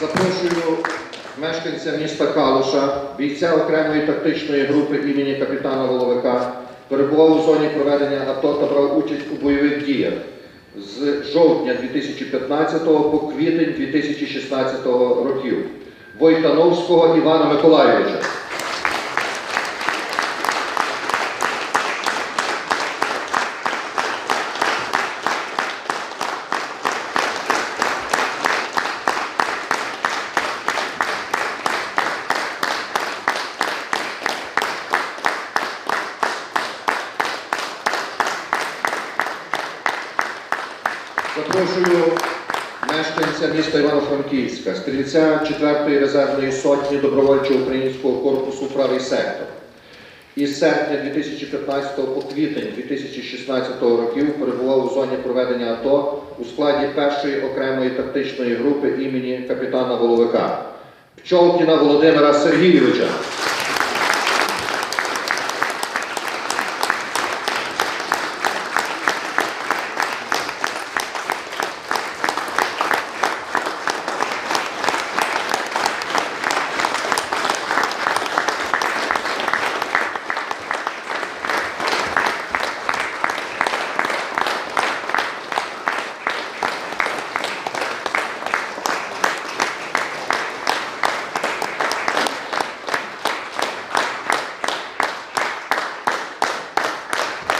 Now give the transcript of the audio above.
Запрошую мешканця міста Калуша, бійця окремої тактичної групи імені капітана Воловика, перебував у зоні проведення АТО та брав участь у бойових діях з жовтня 2015 по квітень 2016 років. Войтановського Івана Миколайовича. Запрошую мешканця міста Івано-Франківська, стрільця 4-ї резервної сотні добровольчого українського корпусу правий сектор. Із серпня 2015 по квітень 2016 років перебував у зоні проведення АТО у складі першої окремої тактичної групи імені капітана Воловика Пчолкіна Володимира Сергійовича.